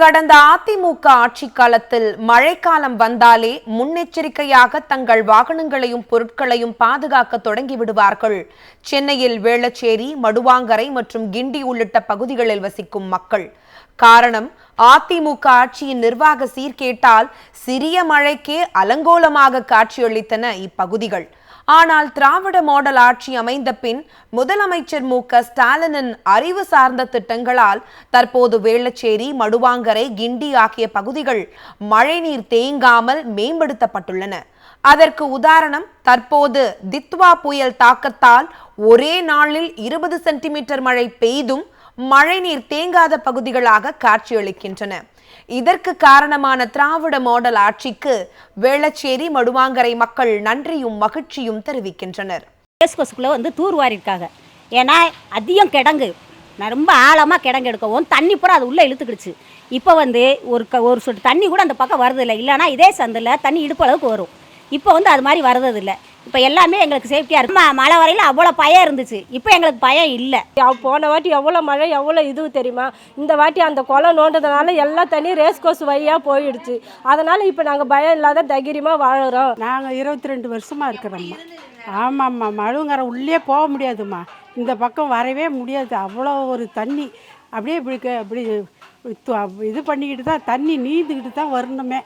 கடந்த அதிமுக ஆட்சி காலத்தில் மழைக்காலம் வந்தாலே முன்னெச்சரிக்கையாக தங்கள் வாகனங்களையும் பொருட்களையும் பாதுகாக்க தொடங்கி விடுவார்கள். சென்னையில் வேளச்சேரி மடுவாங்கரை மற்றும் கிண்டி உள்ளிட்ட பகுதிகளில் வசிக்கும் மக்கள். காரணம் அதிமுக ஆட்சியின் நிர்வாக சீர்கேட்டால் சிறிய மழைக்கே அலங்கோலமாக காட்சியளித்தன இப்பகுதிகள். ஆனால் திராவிட மாடல் ஆட்சி அமைந்த பின் முதலமைச்சர் மு க ஸ்டாலினின் அறிவு சார்ந்த திட்டங்களால் தற்போது வேளச்சேரி மடுவாங்கரை கிண்டி ஆகிய பகுதிகள் மழைநீர் தேங்காமல் மேம்படுத்தப்பட்டுள்ளன. அதற்கு உதாரணம் தற்போது தித்வா புயல் தாக்கத்தால் ஒரே நாளில் இருபது சென்டிமீட்டர் மழை பெய்தும் மழைநீர் தேங்காத பகுதிகளாக காட்சியளிக்கின்றன. இதற்கு காரணமான திராவிட மாடல் ஆட்சிக்கு வேளச்சேரி மடுவாங்கரை மக்கள் நன்றியும் மகிழ்ச்சியும் தெரிவிக்கின்றனர். ரேஸ்கோஸுக்குள்ளே வந்து தூர்வாரிருக்காங்க ஏன்னா அதிகம் கிடங்கு. நான் ரொம்ப ஆழமாக கிடங்கு எடுக்கவும் தண்ணி பூரா அது உள்ளே இழுத்துக்கிடுச்சு. இப்போ வந்து ஒரு க ஒரு சொட்டு தண்ணி கூட அந்த பக்கம் வரதில்லை இல்லைன்னா இதே சந்தில் தண்ணி இடுப்பு அளவுக்கு வரும். இப்போ வந்து அது மாதிரி வரதில்லை இப்போ எல்லாமே எங்களுக்கு சேஃப்டியாக இருக்கு. ம- மழை வரையில் அவ்வளோ பயம் இருந்துச்சு. இப்போ எங்களுக்கு பயம் இல்லை. போன வாட்டி எவ்வளோ மழை எவ்வளோ இது தெரியுமா? இந்த வாட்டி அந்த குளம் நோண்டதுனால எல்லா தண்ணியும் ரேஸ் கோர்ஸ் வழியாக போயிடுச்சு. அதனால் இப்போ நாங்கள் பயம் இல்லாத தைரியமாக வாழுறோம். நாங்கள் இருபத்தி ரெண்டு வருஷமாக இருக்கிறோம்மா. ஆமாம்மா மழுங்கரை உள்ளே போக முடியாதும்மா. இந்த பக்கம் வரவே முடியாது. அவ்வளோ ஒரு தண்ணி. அப்படியே இப்படி க- இப்படி இது பண்ணிக்கிட்டு தான் தண்ணி நீந்துக்கிட்டு தான் வரணுமே.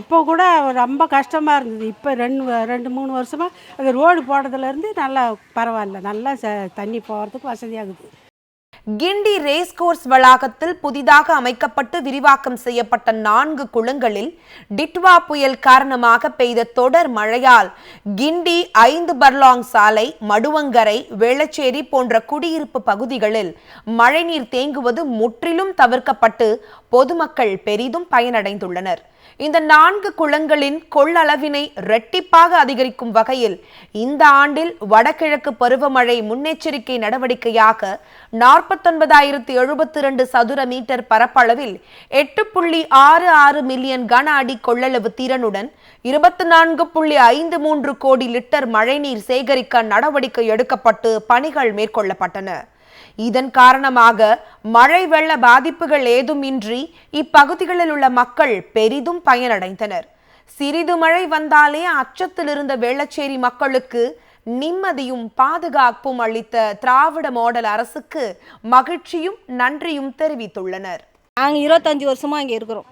இப்போ கூட ரொம்ப கஷ்டமாக இருந்தது. இப்போ ரெண்டு ரெண்டு மூணு வருஷமாக அந்த ரோடு போடுறதுலேருந்து நல்லா பரவாயில்ல. நல்லா ச தண்ணி போகிறதுக்கு வசதியாகுது. கிண்டி ரேஸ் கோர்ஸ் வளாகத்தில் புதிதாக அமைக்கப்பட்டு விரிவாக்கம் செய்யப்பட்ட நான்கு குளங்களில் டிட்வா புயல் காரணமாக பெய்த தொடர் மழையால் கிண்டி ஐந்து பர்லாங் சாலை மடுவங்கரை வேளச்சேரி போன்ற குடியிருப்பு பகுதிகளில் மழைநீர் தேங்குவது முற்றிலும் தவிர்க்கப்பட்டு பொதுமக்கள் பெரிதும் பயனடைந்துள்ளனர். இந்த நான்கு குளங்களின் கொள்ளளவினை இரட்டிப்பாக அதிகரிக்கும் வகையில் இந்த ஆண்டில் வடகிழக்கு பருவமழை முன்னெச்சரிக்கை நடவடிக்கையாக நாற்பத்தொன்பதாயிரத்து எழுபத்தி இரண்டு சதுர மீட்டர் பரப்பளவில் எட்டு புள்ளி ஆறு ஆறு மில்லியன் கன அடி கொள்ளளவு திறனுடன் இருபத்தி நான்கு புள்ளி ஐந்து மூன்று கோடி லிட்டர் மழைநீர் சேகரிக்க நடவடிக்கை எடுக்கப்பட்டு பணிகள் மேற்கொள்ளப்பட்டன இதன் காரணமாக மழை வெள்ள பாதிப்புகள் ஏதுமின்றி இப்பகுதிகளில் உள்ள மக்கள் பெரிதும் பயனடைந்தனர். சிறிது மழை வந்தாலே அச்சத்தில் இருந்த வேளச்சேரி மக்களுக்கு நிம்மதியும் பாதுகாப்பும் அளித்த திராவிட மாடல் அரசுக்கு மகிழ்ச்சியும் நன்றியும் தெரிவித்துள்ளனர். நாங்கள் இருபத்தஞ்சி வருஷமாக இங்கே இருக்கிறோம்.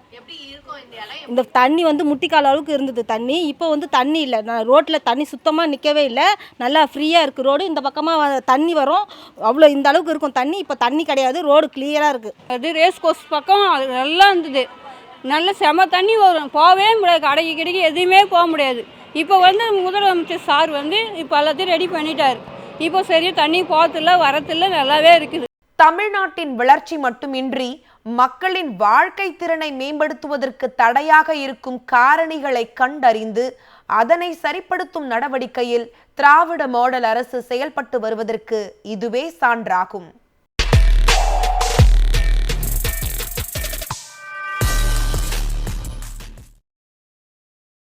இந்த தண்ணி வந்து முட்டிக்கால் அளவுக்கு இருந்தது தண்ணி. இப்போ வந்து தண்ணி இல்லை. நான் ரோட்டில் தண்ணி சுத்தமாக நிற்கவே இல்லை. நல்லா ஃப்ரீயாக இருக்குது ரோடு. இந்த பக்கமாக தண்ணி வரும். அவ்வளோ இந்த அளவுக்கு இருக்கும் தண்ணி. இப்போ தண்ணி கிடையாது. ரோடு கிளியராக இருக்குது அது ரேஸ் கோர்ஸ் பக்கம் அது நல்லா இருந்தது. நல்ல செம தண்ணி வரும். போகவே முடியாது. கடைக்கு கிடைக்கு எதுவுமே போக முடியாது. இப்போ வந்து முதலமைச்சர் சார் வந்து இப்போ எல்லாத்தையும் ரெடி பண்ணிட்டாரு. இப்போ சரியா தண்ணி போகிறதில்ல வரதில்ல நல்லாவே இருக்குது. தமிழ்நாட்டின் வளர்ச்சி மட்டுமின்றி மக்களின் வாழ்க்கை திறனை மேம்படுத்துவதற்கு தடையாக இருக்கும் காரணிகளை கண்டறிந்து அதனை சரிப்படுத்தும் நடவடிக்கையில் திராவிட மாடல் அரசு செயல்பட்டு வருவதற்கு இதுவே சான்றாகும்.